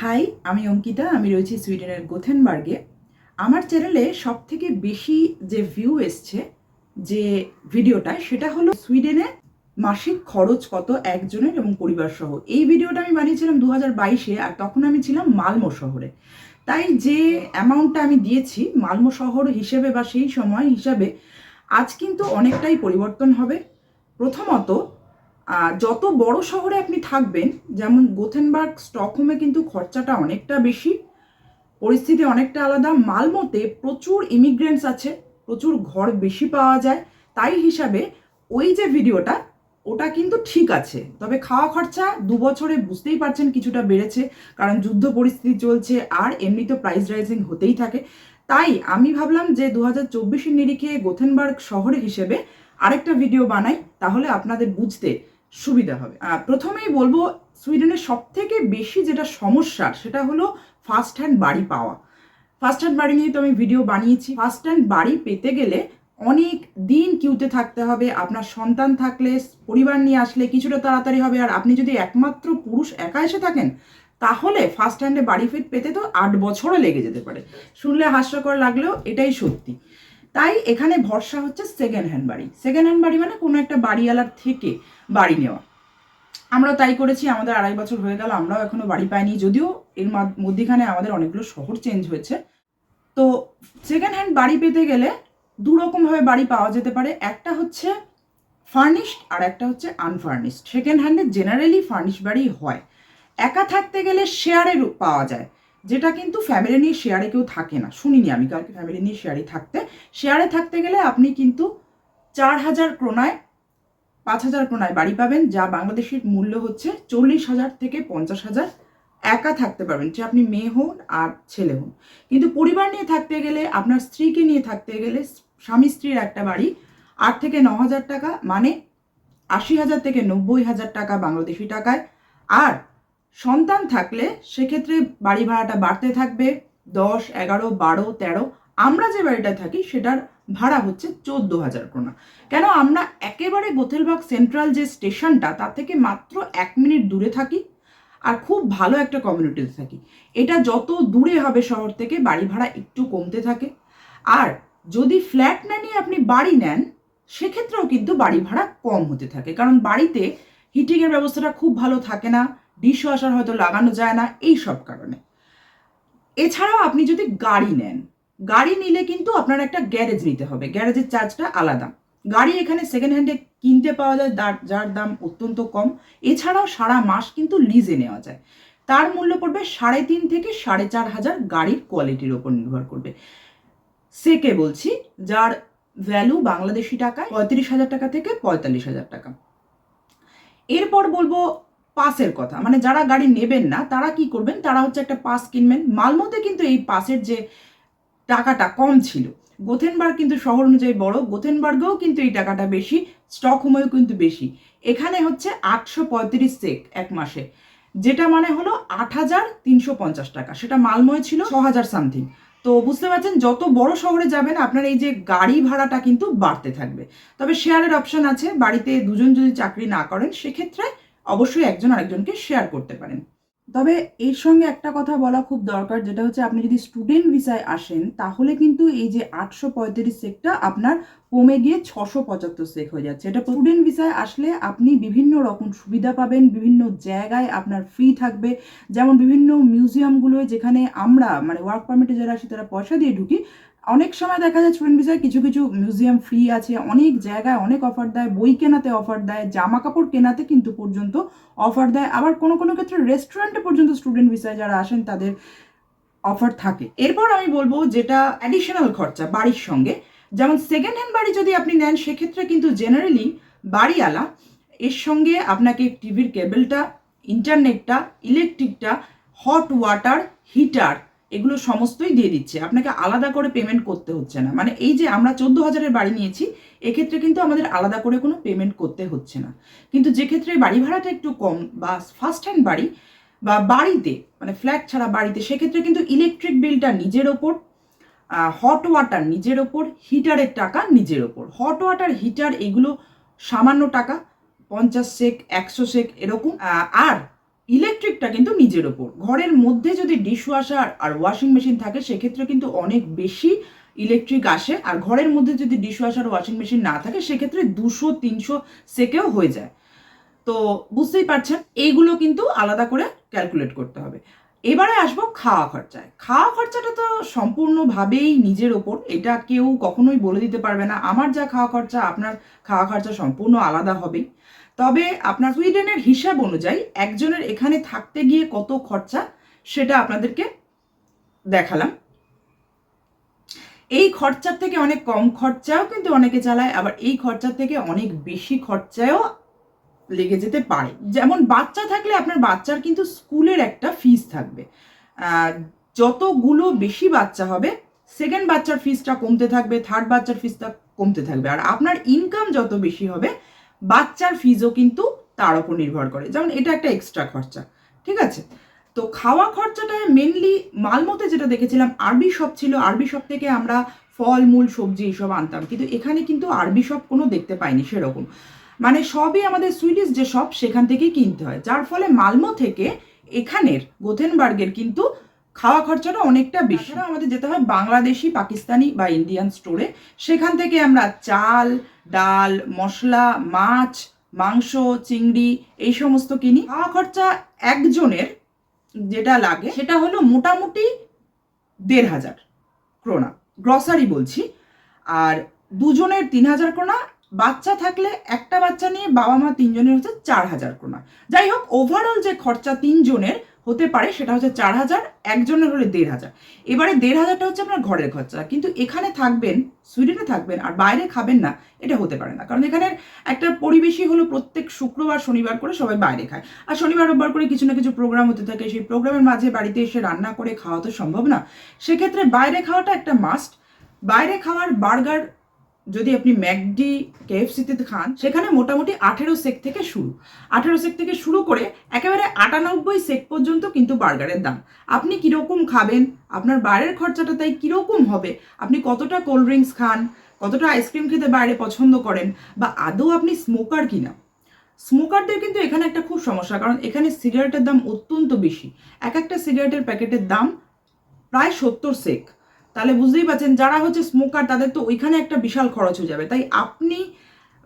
High, আমি অঙ্কিতা, আমি রয়েছি সুইডেনের গোথেনবার্গে। আমার চ্যানেলে সব থেকে বেশি যে ভিউ এসছে, যে ভিডিওটা, সেটা হলো সুইডেনে মাসিক খরচ কত একজনের এবং পরিবার সহ। এই ভিডিওটা আমি বানিয়েছিলাম দু হাজার বাইশে আর তখন আমি ছিলাম মালমো শহরে। তাই যে অ্যামাউন্টটা আমি দিয়েছি, মালমো শহর হিসেবে বা সেই সময় হিসাবে, আজ কিন্তু অনেকটাই পরিবর্তন হবে। প্রথমত যত বড় শহরে আপনি থাকবেন, যেমন গোথেনবার্গ, স্টকহোমে কিন্তু খরচাটা অনেকটা বেশি, পরিস্থিতি অনেকটা আলাদা, মালমোতে প্রচুর ইমিগ্রেন্টস আছে, প্রচুর ঘর বেশি পাওয়া যায়, তাই হিসাবে ওই যে ভিডিওটা, ওটা কিন্তু ঠিক আছে। তবে খাওয়া খরচা দু বছরে বুঝতেই পারছেন কিছুটা বেড়েছে, কারণ যুদ্ধ পরিস্থিতি চলছে আর এমনি তো প্রাইস রাইজিং হতেই থাকে। তাই আমি ভাবলাম যে দু হাজার নিরিখে গোথেনবার্গ শহরে হিসেবে আরেকটা ভিডিও বানাই, তাহলে আপনাদের বুঝতে সুবিধা হবে। প্রথমেই বলব, সুইডেনের সব থেকে বেশি যেটা সমস্যার, সেটা হলো ফার্স্ট হ্যান্ড বাড়ি পাওয়া। ফার্স্ট হ্যান্ড বাড়ি নিয়ে তো আমি ভিডিও বানিয়েছি। ফার্স্ট হ্যান্ড বাড়ি পেতে গেলে অনেক দিন কিউতে থাকতে হবে, আপনার সন্তান থাকলে, পরিবার নিয়ে আসলে কিছুটা তাড়াতাড়ি হবে। আর আপনি যদি একমাত্র পুরুষ একা এসে থাকেন, তাহলে ফার্স্ট হ্যান্ডে বাড়ি ফিট পেতে তো আট বছরও লেগে যেতে পারে। শুনলে হাস্যকর লাগলেও এটাই সত্যি। তাই এখানে ভরসা হচ্ছে সেকেন্ড হ্যান্ড বাড়ি। সেকেন্ড হ্যান্ড বাড়ি মানে কোনো একটা বাড়িওয়ালার থেকে বাড়ি নেওয়া। আমরা তাই করেছি, আমাদের আড়াই বছর হয়ে গেল, আমরাও এখনও বাড়ি পাইনি, যদিও এর মধ্যিখানে আমাদের অনেকগুলো শহর চেঞ্জ হয়েছে। তো সেকেন্ড হ্যান্ড বাড়ি পেতে গেলে দু রকমভাবে বাড়ি পাওয়া যেতে পারে। একটা হচ্ছে ফার্নিশড আর একটা হচ্ছে আনফার্নিশড সেকেন্ড হ্যান্ডে জেনারেলি ফার্নিশ বাড়ি হয়। একা থাকতে গেলে শেয়ারে পাওয়া যায়। যেটা কিন্তু ফ্যামিলি নিয়ে শেয়ারে কেউ থাকে না। শুনিনি আমি কাউকে ফ্যামিলি নিয়ে শেয়ারে থাকতে। শেয়ারে থাকতে গেলে আপনি কিন্তু চার হাজার ক্রোনায় পাঁচ হাজার ক্রোনায় বাড়ি পাবেন, যা বাংলাদেশের মূল্য হচ্ছে চল্লিশ হাজার থেকে পঞ্চাশ হাজার। একা থাকতে পারবেন, যে আপনি মেয়ে হন আর ছেলে হন। কিন্তু পরিবার নিয়ে থাকতে গেলে, আপনার স্ত্রীকে নিয়ে থাকতে গেলে, স্বামী স্ত্রীর একটা বাড়ি আট থেকে ন হাজার টাকা মানে আশি হাজার থেকে নব্বই হাজার টাকা বাংলাদেশি টাকায়। আর সন্তান থাকলে সেক্ষেত্রে বাড়ি ভাড়াটা বাড়তে থাকবে, দশ, এগারো, বারো, তেরো। আমরা যে বাড়িটায় থাকি, সেটার ভাড়া হচ্ছে চোদ্দ হাজার ক্রোনা। কেন আমরা একেবারে গোথেলবাগ সেন্ট্রাল যে স্টেশনটা, তার থেকে মাত্র এক মিনিট দূরে থাকি আর খুব ভালো একটা কমিউনিটিতে থাকি। এটা যত দূরে হবে শহর থেকে বাড়ি ভাড়া একটু কমতে থাকে। আর যদি ফ্ল্যাট না নিয়ে আপনি বাড়ি নেন, সেক্ষেত্রেও কিন্তু বাড়ি ভাড়া কম হতে থাকে। কারণ বাড়িতে হিটিংয়ের ব্যবস্থাটা খুব ভালো থাকে না ডিশ ওয়াশার হয়তো লাগানো যায় না, এই সব কারণে। এছাড়াও আপনি যদি গাড়ি নেন গাড়ি নিলে কিন্তু আপনার একটা গ্যারেজ নিতে হবে। গ্যারেজের চার্জটা আলাদা। গাড়ি এখানে সেকেন্ড হ্যান্ডে কিনতে পাওয়া যায় যার- দাম অত্যন্ত কম। এছাড়াও সারা মাস কিন্তু লিজে নেওয়া যায়। তার মূল্য পড়বে সাড়ে তিন থেকে সাড়ে চার হাজার গাড়ির কোয়ালিটির ওপর নির্ভর করবে। সেকে বলছি, যার ভ্যালু বাংলাদেশি টাকায় পঁয়ত্রিশ হাজার টাকা থেকে পঁয়তাল্লিশ হাজার টাকা। এরপর বলব পাসের কথা। মানে যারা গাড়ি নেবেন না, তারা কি করবেন? তারা হচ্ছে একটা পাস কিনবেন। মালমোতে কিন্তু এই পাসের যে টাকাটা কম ছিল। গোথেনবার্গ কিন্তু শহর অনুযায়ী বড়, গোথেনবার্গেও কিন্তু এই টাকাটা বেশি, স্টকহোমেও কিন্তু বেশি। এখানে হচ্ছে আটশো পঁয়ত্রিশ সেক এক মাসে, যেটা মানে হলো আট হাজার তিনশো পঞ্চাশ টাকা। সেটা মালময় ছিল, ছ হাজার সামথিং। তো বুঝতে পারছেন, যত বড় শহরে যাবেন, আপনার এই যে গাড়ি ভাড়াটা কিন্তু বাড়তে থাকবে। তবে শেয়ারের অপশন আছে, বাড়িতে দুজন যদি চাকরি না করেন, সেক্ষেত্রে অবশ্যই একজন আরেকজনকে শেয়ার করতে পারেন। তবে এর সঙ্গে একটা কথা বলা খুব দরকার, যেটা হচ্ছে আপনি যদি স্টুডেন্ট ভিসায় আসেন, তাহলে কিন্তু এই যে আটশো পঁয়ত্রিশ সেটটা আপনার কমে গিয়ে ছশো পঁচাত্তর সেক হয়ে যাচ্ছে। এটা স্টুডেন্ট ভিসায় আসলে আপনি বিভিন্ন রকম সুবিধা পাবেন, বিভিন্ন জায়গায় আপনার ফ্রি থাকবে। যেমন বিভিন্ন মিউজিয়ামগুলোয় যেখানে আমরা মানে ওয়ার্ক পারমিটে যারা আসি, তারা পয়সা দিয়ে ঢুকি। অনেক সময় দেখা যায় স্টুডেন্ট ভিসায় কিছু কিছু মিউজিয়াম ফ্রি আছে। অনেক জায়গায় অনেক অফার দেয়, বই কেনাতে অফার দেয় জামা কাপড় কেনাতে কিন্তু পর্যন্ত অফার দেয়। আবার কোনো কোনো ক্ষেত্রে রেস্টুরেন্টে পর্যন্ত স্টুডেন্ট ভিসায় যারা আসেন, তাদের অফার থাকে। এরপর আমি বলব যেটা অ্যাডিশনাল খরচা, বাড়ির সঙ্গে। যেমন সেকেন্ড হ্যান্ড বাড়ি যদি আপনি নেন, সেক্ষেত্রে কিন্তু জেনারেলি বাড়িওয়ালা, এর সঙ্গে আপনাকে টিভির কেবেলটা ইন্টারনেটটা ইলেকট্রিকটা হট ওয়াটার হিটার এগুলো সমস্তই দিয়ে দিচ্ছে। আপনাকে আলাদা করে পেমেন্ট করতে হচ্ছে না। মানে এই যে আমরা চোদ্দ হাজারের বাড়ি নিয়েছি, এক্ষেত্রে কিন্তু আমাদের আলাদা করে কোনো পেমেন্ট করতে হচ্ছে না। কিন্তু যে ক্ষেত্রে বাড়ি ভাড়াটা একটু কম বা ফার্স্ট হ্যান্ড বাড়ি বা বাড়িতে মানে ফ্ল্যাট ছাড়া বাড়িতে, সেক্ষেত্রে কিন্তু ইলেকট্রিক বিলটা নিজের ওপর হট ওয়াটার নিজের ওপর হিটারের টাকা নিজের ওপর। হট ওয়াটার হিটার এগুলো সামান্য টাকা, পঞ্চাশ সেক একশো সেক এরকম। আর ইলেকট্রিকটা কিন্তু নিজের ওপর। ঘরের মধ্যে যদি ডিশওয়াশার আর ওয়াশিং মেশিন থাকে, সেক্ষেত্রে কিন্তু অনেক বেশি ইলেকট্রিক আসে। আর ঘরের মধ্যে যদি ডিশওয়াশার ওয়াশিং মেশিন না থাকে, সেক্ষেত্রে দুশো, তিনশো সেকেও হয়ে যায়। তো বুঝতেই পারছেন, এইগুলো কিন্তু আলাদা করে ক্যালকুলেট করতে হবে। এবারে আসব খাওয়া খরচায়। খাওয়া খরচাটা তো সম্পূর্ণভাবেই নিজের ওপর। এটা কেউ কখনোই বলে দিতে পারবে না। আমার যা খাওয়া খরচা, আপনার খাওয়া খরচা সম্পূর্ণ আলাদা হবেই। তবে আপনার সুইডেনের হিসাব অনুযায়ী একজনের এখানে থাকতে গিয়ে কত খরচা, সেটা আপনাদেরকে দেখালাম। এই খরচার থেকে অনেক কম খরচাও কিন্তু অনেকে চালায়, আবার এই খরচার থেকে অনেক বেশি খরচায়ও লেগে যেতে পারে। যেমন বাচ্চা থাকলে আপনার বাচ্চার কিন্তু স্কুলের একটা ফিস থাকবে। যতগুলো বেশি বাচ্চা হবে সেকেন্ড বাচ্চার ফিসটা কমতে থাকবে থার্ড বাচ্চার ফিসটা কমতে থাকবে। আর আপনার ইনকাম যত বেশি হবে, বাচ্চার ফিজও কিন্তু তার উপর নির্ভর করে। যেমন এটা একটা এক্সট্রা খরচা, ঠিক আছে? তো খাওয়া খরচাটা মেনলি মালমতে যেটা দেখেছিলাম, আরবি শপ ছিল। আরবি শপ থেকে আমরা ফল, মূল, সবজি এইসব আনতাম। কিন্তু এখানে কিন্তু আরবি শপ কোনো দেখতে পাইনি সেরকম। মানে সবই আমাদের সুইডিশ যে সব সেখান থেকেই কিনতে হয়। যার ফলে মালমো থেকে এখানের গোথেনবার্গের কিন্তু খাওয়া খরচাটা অনেকটা বেশি। তাছাড়া আমাদের যেতে হয় বাংলাদেশি পাকিস্তানি বা ইন্ডিয়ান স্টোরে সেখান থেকে আমরা চাল ডাল মশলা মাছ মাংস চিংড়ি এই সমস্ত কিনি। খাওয়া খরচা একজনের যেটা লাগে সেটা হলো মোটামুটি দেড় হাজার ক্রোনা। গ্রসারি বলছি। আর দুজনের তিন হাজার ক্রোনা বাচ্চা থাকলে একটা বাচ্চা নিয়ে বাবা মা তিনজনের হচ্ছে চার হাজার ক্রোনা। যাই হোক ওভারঅল যে খরচা তিনজনের হতে পারে, সেটা হচ্ছে চার হাজার, একজনের হলে দেড় হাজার। এবারে দেড় হাজারটা হচ্ছে আপনার ঘরের খরচা। কিন্তু এখানে থাকবেন, সুইডেনে থাকবেন আর বাইরে খাবেন না, এটা হতে পারে না। কারণ এখানের একটা পরিবেশই হলো প্রত্যেক শুক্রবার, শনিবার করে সবাই বাইরে খায়। আর শনিবার, রোববার করে কিছু না কিছু প্রোগ্রাম হতে থাকে। সেই প্রোগ্রামের মাঝে বাড়িতে এসে রান্না করে খাওয়া তো সম্ভব না। সেক্ষেত্রে বাইরে খাওয়াটা একটা মাস্ট বাইরে খাওয়ার বার্গার যদি আপনি ম্যাকডি, কেএফসিতে খান, সেখানে মোটামুটি আঠেরো সেক থেকে শুরু। আঠেরো সেক থেকে শুরু করে একেবারে আটানব্বই সেক পর্যন্ত কিন্তু বার্গারের দাম। আপনি কীরকম খাবেন, আপনার বাইরের খরচাটা তাই কীরকম হবে, আপনি কতটা কোল্ড ড্রিঙ্কস খান, কতটা আইসক্রিম খেতে বাইরে পছন্দ করেন, বা আদৌ আপনি স্মোকার কিনা? স্মোকারদের কিন্তু এখানে একটা খুব সমস্যা, কারণ এখানে সিগারেটের দাম অত্যন্ত বেশি। এক একটা সিগারেটের প্যাকেটের দাম প্রায় সত্তর সেক তাহলে বুঝতেই পারছেন, যারা হচ্ছে স্মোকার তাদের তো ওইখানে একটা বিশাল খরচ হয়ে যাবে। তাই আপনি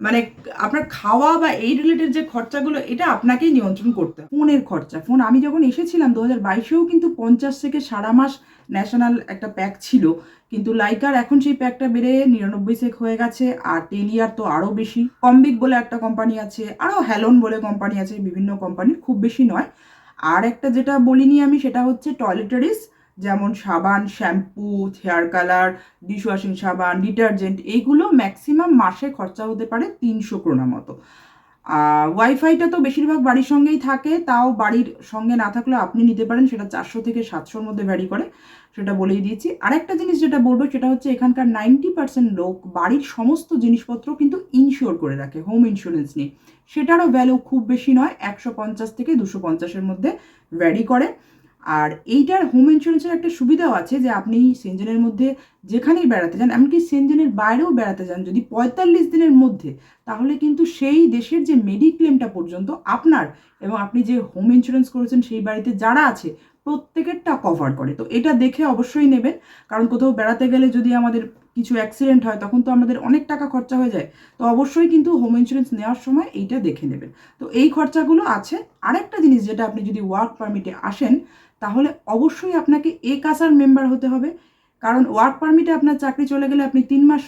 মানে আপনার খাওয়া বা এই রিলেটেড যে খরচাগুলো, এটা আপনাকেই নিয়ন্ত্রণ করতে ফোনের খরচা। ফোন, আমি যখন এসেছিলাম দু হাজার বাইশেও কিন্তু পঞ্চাশ থেকে সারা মাস ন্যাশনাল একটা প্যাক ছিল। কিন্তু লাইকার এখন সেই প্যাকটা বেড়ে নিরানব্বই সেক হয়ে গেছে, আর টেলিয়ার তো আরও বেশি। কম্বিক বলে একটা কোম্পানি আছে আরও হ্যালন বলে কোম্পানি আছে, বিভিন্ন কোম্পানির খুব বেশি নয়। আর একটা যেটা বলিনি আমি, সেটা হচ্ছে টয়লেটারিস যেমন সাবান, শ্যাম্পু, হেয়ার কালার, ডিশওয়াশিং সাবান, ডিটারজেন্ট, এইগুলো ম্যাক্সিমাম মাসে খরচা হতে পারে তিনশো ক্রোনা মতো। আর ওয়াইফাইটা তো বেশিরভাগ বাড়ির সঙ্গেই থাকে, তাও বাড়ির সঙ্গে না থাকলে আপনি নিতে পারেন, সেটা চারশো থেকে সাতশোর মধ্যে ভ্যারি করে, সেটা বলেই দিয়েছি। আরেকটা জিনিস যেটা বলব, সেটা হচ্ছে এখানকার নাইনটি পার্সেন্ট লোক বাড়ির সমস্ত জিনিসপত্র কিন্তু ইনশিওর করে রাখে হোম ইন্স্যুরেন্স নিয়ে। সেটারও ভ্যালু খুব বেশি নয়, একশো পঞ্চাশ থেকে দুশো পঞ্চাশের মধ্যে ভ্যারি করে। আর এইটার হোম ইন্স্যুরেন্সের একটা সুবিধাও আছে যে আপনি সেনজেনের মধ্যে যেখানেই বেড়াতে যান, এমনকি সেনজেনের বাইরেও বেড়াতে যান, যদি পঁয়তাল্লিশ দিনের মধ্যে, তাহলে কিন্তু সেই দেশের যে মেডিক্লেমটা পর্যন্ত আপনার এবং আপনি যে হোম ইন্স্যুরেন্স করেছেন সেই বাড়িতে যারা আছে, প্রত্যেকেরটা কভার করে। তো এটা দেখে অবশ্যই নেবেন, কারণ কোথাও বেড়াতে গেলে যদি আমাদের কিছু অ্যাক্সিডেন্ট হয়, তখন তো আমাদের অনেক টাকা খরচা হয়ে যায়। তো অবশ্যই কিন্তু হোম ইন্স্যুরেন্স নেওয়ার সময় এইটা দেখে নেবেন। তো এই খরচাগুলো আছে। আরেকটা জিনিস যেটা আপনি যদি ওয়ার্ক পারমিটে আসেন তাহলে অবশ্যই আপনাকে এ কাসার মেম্বার হতে হবে। কারণ ওয়ার্ক পারমিটে আপনার চাকরি চলে গেলে আপনি তিন মাস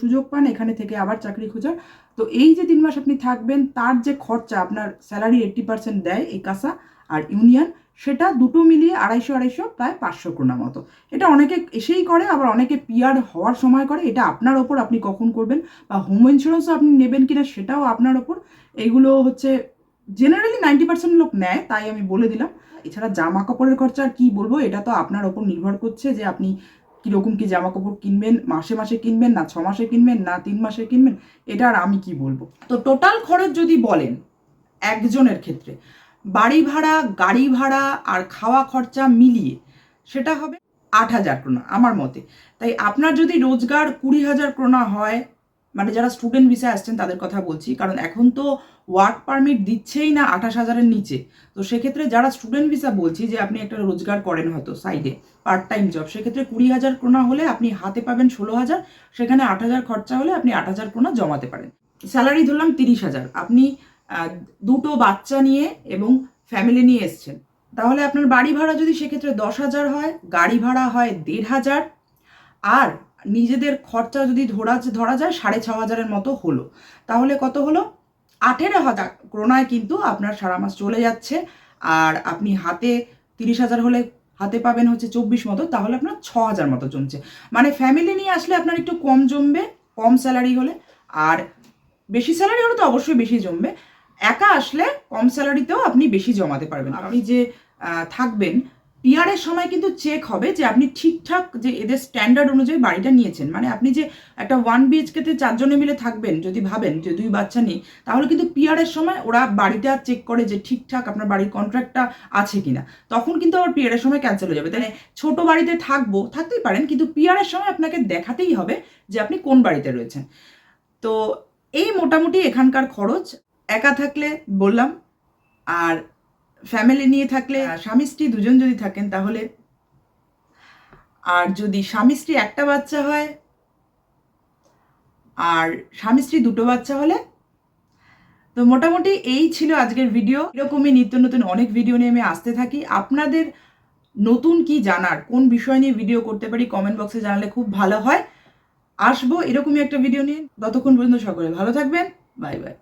সুযোগ পান এখানে থেকে আবার চাকরি খোঁজার। তো এই যে তিন মাস আপনি থাকবেন, তার যে খরচা আপনার স্যালারি এইট্টি পার্সেন্ট দেয় এই কাসা আর ইউনিয়ন সেটা দুটো মিলিয়ে আড়াইশো আড়াইশো, প্রায় পাঁচশো ক্রোনা মতো। এটা অনেকে এসেই করে, আবার অনেকে পিয়ার হওয়ার সময় করে, এটা আপনার ওপর আপনি কখন করবেন বা হোম ইন্স্যুরেন্সও আপনি নেবেন কিনা সেটাও আপনার ওপর। এইগুলো হচ্ছে জেনারেলি নাইনটি পার্সেন্ট লোক নেয়, তাই আমি বলে দিলাম। এছাড়া জামা কাপড়ের খরচা আর কি বলব, এটা তো আপনার ওপর নির্ভর করছে যে আপনি কীরকম কি জামা কাপড় কিনবেন, মাসে মাসে কিনবেন, না ছ মাসে কিনবেন, না তিন মাসে কিনবেন, এটা আর আমি কি বলব? তো টোটাল খরচ যদি বলেন একজনের ক্ষেত্রে, বাড়ি ভাড়া, গাড়ি ভাড়া আর খাওয়া খরচা মিলিয়ে সেটা হবে আট হাজার ক্রোনা, আমার মতে। তাই আপনার যদি রোজগার কুড়ি হাজার ক্রোনা হয় মানে যারা স্টুডেন্ট ভিসা আসছেন তাদের কথা বলছি, কারণ এখন তো ওয়ার্ক পারমিট দিচ্ছেই না আঠাশ হাজারের নিচে। তো সেক্ষেত্রে যারা স্টুডেন্ট ভিসা বলছি যে আপনি একটা রোজগার করেন হয়তো সাইডে পার্ট টাইম জব সেক্ষেত্রে কুড়ি হাজার ক্রোনা হলে আপনি হাতে পাবেন ষোলো হাজার, সেখানে আট হাজার খরচা হলে আপনি আট হাজার ক্রোনা জমাতে পারেন। স্যালারি ধরলাম তিরিশ হাজার, আপনি দুটো বাচ্চা নিয়ে এবং ফ্যামিলি নিয়ে এসছেন, তাহলে আপনার বাড়ি ভাড়া যদি সেক্ষেত্রে দশ হাজার হয়, গাড়ি ভাড়া হয় দেড় হাজার, আর নিজেদের খরচা যদি ধরা ধরা যায় সাড়ে ছ হাজারের মতো হলো। তাহলে কত হলো? আঠেরো হাজার। ক্রোনায় কিন্তু আপনার সারা মাস চলে যাচ্ছে। আর আপনি হাতে তিরিশ হাজার হলে হাতে পাবেন হচ্ছে চব্বিশ মতো তাহলে আপনার ছ হাজার মতো জমছে। মানে ফ্যামিলি নিয়ে আসলে আপনার একটু কম জমবে কম স্যালারি হলে। আর বেশি স্যালারি হলে তো অবশ্যই বেশি জমবে। একা আসলে কম স্যালারিতেও আপনি বেশি জমাতে পারবেন। আপনি যে থাকবেন পিয়ারের সময় কিন্তু চেক হবে যে আপনি ঠিকঠাক যে এদের স্ট্যান্ডার্ড অনুযায়ী বাড়িটা নিয়েছেন। মানে আপনি যে একটা ওয়ান বিএইচকেতে চারজনে মিলে থাকবেন, যদি ভাবেন যে দুই বাচ্চা নিয়ে, তাহলে কিন্তু পিয়ারের সময় ওরা বাড়িটা চেক করে যে ঠিকঠাক আপনার বাড়ির কন্ট্রাক্টটা আছে কিনা। তখন কিন্তু আবার পিয়ারের সময় ক্যান্সেল হয়ে যাবে। তাই ছোট বাড়িতে থাকব, থাকতেই পারেন, কিন্তু পিয়ারের সময় আপনাকে দেখাতেই হবে যে আপনি কোন বাড়িতে রয়েছেন। তো এই মোটামুটি এখানকার খরচ। একা থাকলে বললাম, আর ফ্যামিলি নিয়ে থাকলে আহ, স্বামী স্ত্রী দুজন যদি থাকেন তাহলে? আর যদি স্বামী স্ত্রী একটা বাচ্চা হয় আর স্বামী স্ত্রী দুটো বাচ্চা হলে? তো মোটামুটি এই ছিল আজকের ভিডিও এরকমই নিত্য নতুন অনেক ভিডিও নিয়ে আমি আসতে থাকি। আপনাদের নতুন কি জানার কোন বিষয় নিয়ে ভিডিও করতে পারি কমেন্ট বক্সে জানালে খুব ভালো হয়। আসব এরকমই একটা ভিডিও নিয়ে। ততক্ষণ পর্যন্ত সকলে ভালো থাকবেন। Bye bye